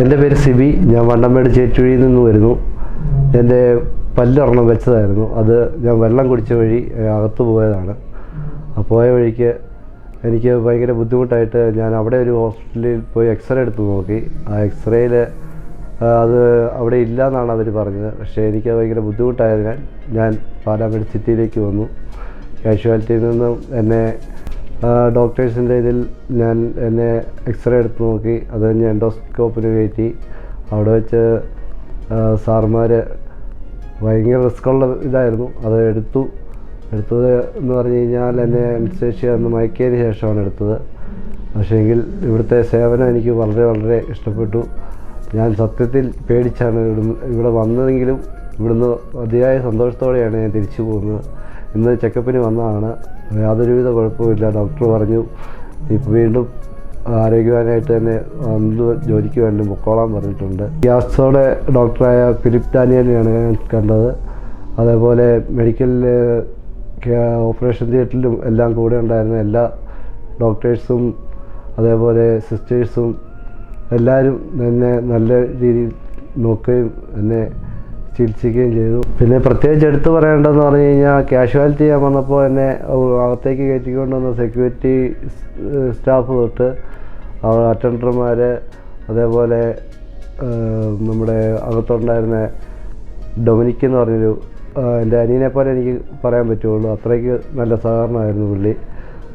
എന്റെ പേര് സിബി. ഞാൻ വണ്ടമേട് ചേറ്റുഴിയിൽ നിന്ന് വരുന്നു. എന്റെ പല്ലൊരെണ്ണം വെച്ചതായിരുന്നു. അത് ഞാൻ വെള്ളം കുടിച്ച വഴി അകത്ത് പോയതാണ്. ആ പോയ വഴിക്ക് എനിക്ക് ഭയങ്കര ബുദ്ധിമുട്ടായിട്ട് ഞാൻ അവിടെ ഒരു ഹോസ്പിറ്റലിൽ പോയി എക്സ്റേ എടുത്ത് നോക്കി. ആ എക്സ്റേയിൽ അത് അവിടെ ഇല്ല എന്നാണ് അവർ പറഞ്ഞത്. പക്ഷേ എനിക്ക് ഭയങ്കര ബുദ്ധിമുട്ടായതിനാൽ ഞാൻ പാലാമേട് സിറ്റിയിലേക്ക് വന്നു. കാഷ്വാലിറ്റിയിൽ നിന്നും എന്നെ ഡോക്ടേഴ്സിന്റെ ഇതിൽ ഞാൻ എന്നെ എക്സ്റേ എടുത്ത് നോക്കി. അത് കഴിഞ്ഞ് എൻഡോസ്കോപ്പിന് കയറ്റി. അവിടെ വെച്ച് സാർമാർ ഭയങ്കര റിസ്ക്കുള്ള ഇതായിരുന്നു. അത് എടുത്തു. എടുത്തത് എന്ന് പറഞ്ഞു കഴിഞ്ഞാൽ എന്നെ അനുസരിച്ച് അന്ന് മയക്കിയതിന് ശേഷമാണ് എടുത്തത്. പക്ഷേങ്കിൽ ഇവിടുത്തെ സേവനം എനിക്ക് വളരെ വളരെ ഇഷ്ടപ്പെട്ടു. ഞാൻ സത്യത്തിൽ പേടിച്ചാണ് ഇവിടുന്ന് ഇവിടെ വന്നതെങ്കിലും ഇവിടുന്ന് അതിയായ സന്തോഷത്തോടെയാണ് ഞാൻ തിരിച്ചു പോകുന്നത്. ഇന്ന് ചെക്കപ്പിന് വന്നതാണ്. യാതൊരുവിധ കുഴപ്പമില്ല ഡോക്ടർ പറഞ്ഞു ഇപ്പോൾ വീണ്ടും ആരോഗ്യവാനായിട്ട് തന്നെ വന്ന് ജോലിക്ക് വേണ്ടി പൊക്കോളാൻ പറഞ്ഞിട്ടുണ്ട്. ഗ്യാസോടെ ഡോക്ടറായ ഫിലിപ്പ് ഡാനിയലിനെയാണ് ഞാൻ കണ്ടത്. അതേപോലെ മെഡിക്കൽ ഓപ്പറേഷൻ തിയേറ്ററിലും എല്ലാം കൂടെ ഉണ്ടായിരുന്ന എല്ലാ ഡോക്ടേഴ്സും അതേപോലെ സിസ്റ്റേഴ്സും എല്ലാവരും എന്നെ നല്ല രീതിയിൽ നോക്കുകയും എന്നെ ചികിത്സിക്കുകയും ചെയ്തു. പിന്നെ പ്രത്യേകിച്ച് എടുത്തു പറയേണ്ടതെന്ന് പറഞ്ഞു കഴിഞ്ഞാൽ കാഷ്വാലിറ്റി ഞാൻ വന്നപ്പോൾ എന്നെ അകത്തേക്ക് കയറ്റിക്കൊണ്ട് വന്ന സെക്യൂരിറ്റി സ്റ്റാഫ് തൊട്ട് അറ്റൻഡർമാർ അതേപോലെ നമ്മുടെ അകത്തുണ്ടായിരുന്ന ഡൊമിനിക് എന്ന് പറഞ്ഞൊരു എന്റെ അനിയനെ പോലെ എനിക്ക് പറയാൻ പറ്റുള്ളൂ അത്രയ്ക്ക് നല്ല സഹകരണമായിരുന്നു പുള്ളി.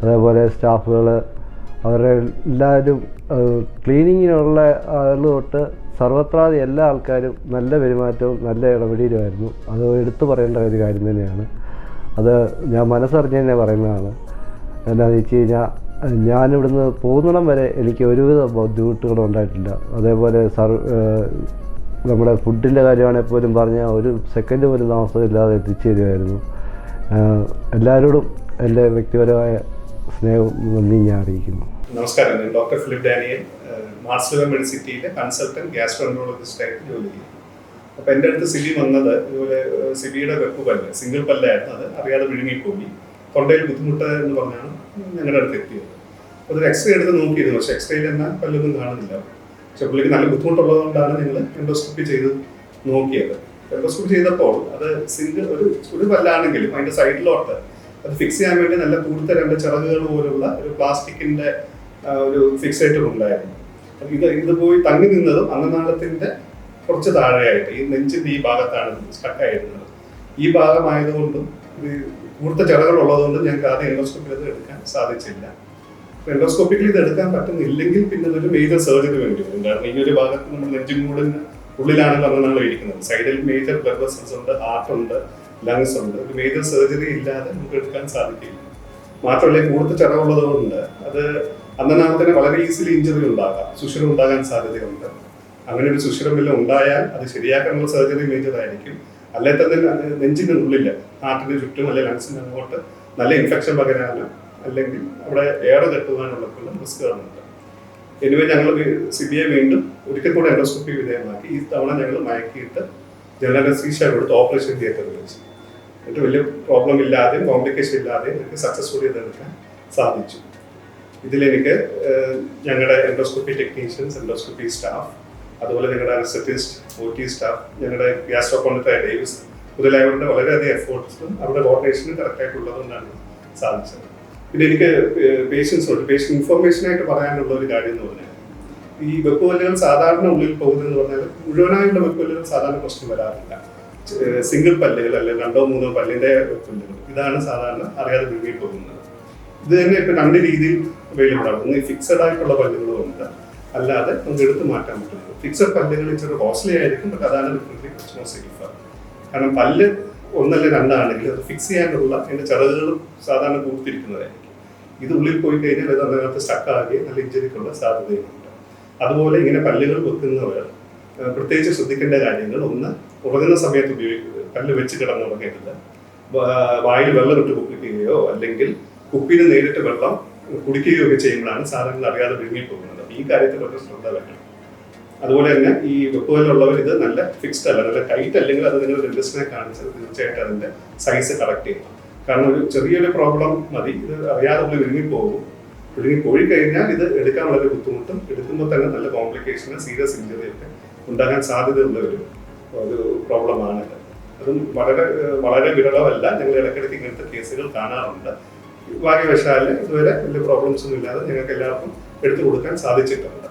അതേപോലെ സ്റ്റാഫുകൾ അവരെ എല്ലാവരും ക്ലീനിങ്ങിനുള്ള ആൾ തൊട്ട് സർവത്രാതി എല്ലാ ആൾക്കാരും നല്ല പെരുമാറ്റവും നല്ല ഇടപെടലുമായിരുന്നു. അത് എടുത്തു പറയേണ്ട ഒരു കാര്യം തന്നെയാണ്. അത് ഞാൻ മനസ്സറിഞ്ഞ് തന്നെ പറയുന്നതാണ്. എന്താണെന്ന് വെച്ച് കഴിഞ്ഞാൽ ഞാനിവിടുന്ന് പോകുന്നിടം വരെ എനിക്ക് ഒരുവിധ ബുദ്ധിമുട്ടുകളും ഉണ്ടായിട്ടില്ല. അതേപോലെ സർ നമ്മുടെ ഫുഡിന്റെ കാര്യമാണെങ്കിൽ പോലും പറഞ്ഞാൽ ഒരു സെക്കൻഡ് പോലും താമസമില്ലാതെ എത്തിച്ചു തരുമായിരുന്നു. എല്ലാവരോടും എന്റെ വ്യക്തിപരമായ സ്നേഹം നന്ദി ഞാൻ അറിയിക്കുന്നു. നമസ്കാരം ഞാൻ ഡോക്ടർ ഫിലിപ്പ് ഡാനിയൽ മാർസ്ലിവ മെഡിസിറ്റിയിലെ കൺസൾട്ടന്റ് ഗ്യാസ്ട്രോൻട്രോളജിസ്റ്റ് ആയിട്ട് ജോലി ചെയ്യും. അപ്പോൾ എന്റെ അടുത്ത് സിബി വന്നത് ഇതുപോലെ സിബിയുടെ വെപ്പ് പല്ല് സിംഗിൾ പല്ലായിരുന്നു. അത് അറിയാതെ വിഴുങ്ങിപ്പോയി. തൊണ്ടയിൽ ബുദ്ധിമുട്ട് എന്ന് പറഞ്ഞാണ് ഞങ്ങളുടെ അടുത്ത് എത്തിയത്. അപ്പോൾ ഒരു എക്സ്റേ എടുത്ത് നോക്കിയിരുന്നു. പക്ഷേ എക്സ്റേയിൽ എന്നാൽ പല്ലൊന്നും കാണുന്നില്ല. പക്ഷെ പുള്ളിക്ക് നല്ല ബുദ്ധിമുട്ടുള്ളതുകൊണ്ടാണ് ഞങ്ങൾ എൻഡോസ്കോപ്പി ചെയ്ത് നോക്കിയത്. എൻഡോസ്കോപ്പി ചെയ്തപ്പോൾ അത് സിംഗിൾ ഒരു ഒരു പല്ലാണെങ്കിലും അതിന്റെ സൈഡിലോട്ട് അത് ഫിക്സ് ചെയ്യാൻ വേണ്ടി നല്ല കൂടുതൽ രണ്ട് ചിറകുകൾ പോലുള്ള ഒരു പ്ലാസ്റ്റിക്കിന്റെ ആ, ഒരു ഫിക്സേറ്റർ ഉണ്ടായിരുന്നു. ഇത് ഇത് പോയി തങ്ങി നിന്നതും അന്നനാളത്തിന്റെ കുറച്ച് താഴെയായിട്ട് ഈ നെഞ്ചിന്റെ ഈ ഭാഗത്താണ് സ്റ്റക്ക് ആയിരുന്നത്. ഈ ഭാഗമായതുകൊണ്ടും ഇത് കൂർത്ത ഉള്ളതുകൊണ്ടും ഞങ്ങൾക്ക് ആദ്യം എൻഡോസ്കോപ്പിൽ ഇത് എടുക്കാൻ സാധിച്ചില്ല. എൻഡോസ്കോപ്പിക്കലി ഇത് എടുക്കാൻ പറ്റുന്നില്ലെങ്കിൽ പിന്നെ ഇതൊരു മേജർ സർജറി വേണ്ടി വരും. കാരണം ഈ ഒരു ഭാഗത്ത് നമ്മൾ നെഞ്ചും കൂടിന് ഉള്ളിലാണല്ലോ നമ്മൾ ഇരിക്കുന്നത്. സൈഡിൽ മേജർ ബ്ലഡ് ഉണ്ട് ഹാർട്ട് ഉണ്ട് ലങ്സ് ഉണ്ട്. ഒരു മേജർ സർജറി ഇല്ലാതെ നമുക്ക് എടുക്കാൻ സാധിക്കില്ല. മാത്രമല്ല കൂടുതൽ ചിറവുള്ളത് കൊണ്ട് അത് അന്നനാമത്തിന് വളരെ ഈസിലി ഇഞ്ചുറി ഉണ്ടാകാം സുഷിരം ഉണ്ടാകാൻ സാധ്യതയുണ്ട്. അങ്ങനെ ഒരു സുഷിരം വല്ലതും ഉണ്ടായാൽ അത് ശരിയാക്കാനുള്ള സർജറി മേജറായിരിക്കും അല്ലെ തന്നെ നെഞ്ചിന് ഉള്ളിൽ ഹാർട്ടിന് ചുറ്റും അല്ലെങ്കിൽ ലങ്സിന് അങ്ങോട്ട് നല്ല ഇൻഫെക്ഷൻ പകരാനോ അല്ലെങ്കിൽ അവിടെ ഏറെ കെട്ടുവാനുള്ള റിസ്ക് കാണുന്നുണ്ട്. എനിവേ ഞങ്ങൾ സി ബി ഐ വീണ്ടും ഒരിക്കൽ കൂടെ എൻഡോസ്കോപ്പി വിധേയമാക്കി. ഈ തവണ ഞങ്ങൾ മയക്കിയിട്ട് ജനറൽ അനസ്തീഷ്യ കൊടുത്ത് ഓപ്പറേഷൻ തിയേറ്ററിൽ വെച്ച്. എന്നിട്ട് വലിയ പ്രോബ്ലം ഇല്ലാതെയും കോംപ്ലിക്കേഷൻ ഇല്ലാതെയും സക്സസ്ഫുൾ ചെയ്തെടുക്കാൻ സാധിച്ചു. ഇതിലെനിക്ക് ഞങ്ങളുടെ എൻഡോസ്കോപ്പി ടെക്നീഷ്യൻസ് എൻഡോസ്കോപ്പി സ്റ്റാഫ് അതുപോലെ ഞങ്ങളുടെ അനസ്തറ്റിസ്റ്റ് ഒ ടി സ്റ്റാഫ് ഞങ്ങളുടെ ഗ്യാസ്ട്രോകോണ്ടറായ ഡേവിസ് മുതലായവരുടെ വളരെയധികം എഫേർട്സും അവരുടെ കോർഡിനേഷനും കറക്റ്റായിട്ടുള്ളതുകൊണ്ടാണ് സാധിച്ചത്. പിന്നെ എനിക്ക് പേഷ്യൻസോട് പേഷ്യൻ ഇൻഫർമേഷൻ ആയിട്ട് പറയാനുള്ള ഒരു കാര്യം എന്ന് പറഞ്ഞാൽ ഈ വെപ്പുവല്ലുകൾ സാധാരണ ഉള്ളിൽ പോകുന്നതെന്ന് പറഞ്ഞാൽ മുഴുവനായുള്ള വെപ്പുവല്ലുകൾ സാധാരണ പ്രശ്നം വരാറില്ല. സിംഗിൾ പല്ലുകൾ അല്ലെങ്കിൽ രണ്ടോ മൂന്നോ പല്ലിന്റെ വെപ്പുവല്ലുകൾ ഇതാണ് സാധാരണ അറിയാതെ വിഴുങ്ങി പോകുന്നത്. ഇത് തന്നെ രണ്ട് രീതിയിൽ അവൈലബിൾ ആണ്. ഒന്ന് ഫിക്സഡ് ആയിട്ടുള്ള പല്ലുകളും ഉണ്ട് അല്ലാതെ നമുക്ക് എടുത്ത് മാറ്റാൻ പറ്റുന്നത് ഫിക്സഡ് പല്ലുകൾ ഇച്ചിരി കോസ്റ്റ്ലി ആയിരിക്കും ബട്ട് അതാണ് ഡിഫറെന്റ് കുറച്ച് മോർ സേഫ് കാരണം പല്ല് ഒന്നല്ല രണ്ടാണെങ്കിൽ അത് ഫിക്സ് ചെയ്യാനുള്ള അതിന്റെ ചിറകുകളും സാധാരണ കൂർത്തിരിക്കുന്നതായിരിക്കും ഇത് ഉള്ളിൽ പോയി കഴിഞ്ഞാൽ അത് അതിനകത്ത് സ്റ്റക്കാകുകയും നല്ല ഇഞ്ചറിക്കുള്ള സാധ്യതയുണ്ട് അതുപോലെ ഇങ്ങനെ പല്ലുകൾ വെക്കുന്നവർ പ്രത്യേകിച്ച് ശ്രദ്ധിക്കേണ്ട കാര്യങ്ങൾ ഒന്ന് ഉറങ്ങുന്ന സമയത്ത് ഉപയോഗിക്കുന്നത് പല്ല് വെച്ച് കിടന്നുറങ്ങരുത്. വായിൽ വെള്ളം ഇട്ട് കുപ്പിക്കുകയോ അല്ലെങ്കിൽ കുപ്പിയിൽ നേരിട്ട് വെള്ളം കുടിക്കുകയൊക്കെ ചെയ്യുമ്പോഴാണ് സാധനങ്ങൾ അറിയാതെ വിഴുങ്ങിപ്പോകുന്നത് ഈ കാര്യത്തിലൊക്കെ ശ്രദ്ധ വെക്കണം. അതുപോലെ തന്നെ ഈ വെപ്പുകളിലുള്ളവർ ഇത് നല്ല ഫിക്സ്ഡ് അല്ല നല്ല ടൈറ്റ് അല്ലെങ്കിൽ അത് നിങ്ങൾ ഡെന്റിസ്റ്റിനെ കാണിച്ചത് തീർച്ചയായിട്ടും അതിന്റെ സൈസ് കറക്റ്റ് ചെയ്യണം. കാരണം ഒരു ചെറിയൊരു പ്രോബ്ലം മതി ഇത് അറിയാതെ ഉള്ളിൽ വിഴുങ്ങിപ്പോകും വിഴുങ്ങി പോയി കഴിഞ്ഞാൽ ഇത് എടുക്കാൻ വളരെ ബുദ്ധിമുട്ടും എടുക്കുമ്പോൾ തന്നെ നല്ല കോംപ്ലിക്കേഷൻ സീരിയസ് ഇഞ്ചുറി ഒക്കെ ഉണ്ടാകാൻ സാധ്യതയുള്ള ഒരു ഒരു പ്രോബ്ലമാണ് അതും വളരെ വളരെ വിരളമല്ല. ഞങ്ങൾ ഇടയ്ക്കിടയ്ക്ക് ഇങ്ങനത്തെ കേസുകൾ കാണാറുണ്ട്. ഭാഗ്യവശാൽ ഇതുവരെ വലിയ പ്രോബ്ലംസ് ഒന്നും ഇല്ലാതെ ഞങ്ങൾക്ക് എല്ലാവർക്കും എടുത്തു കൊടുക്കാൻ സാധിച്ചിട്ടുണ്ട്.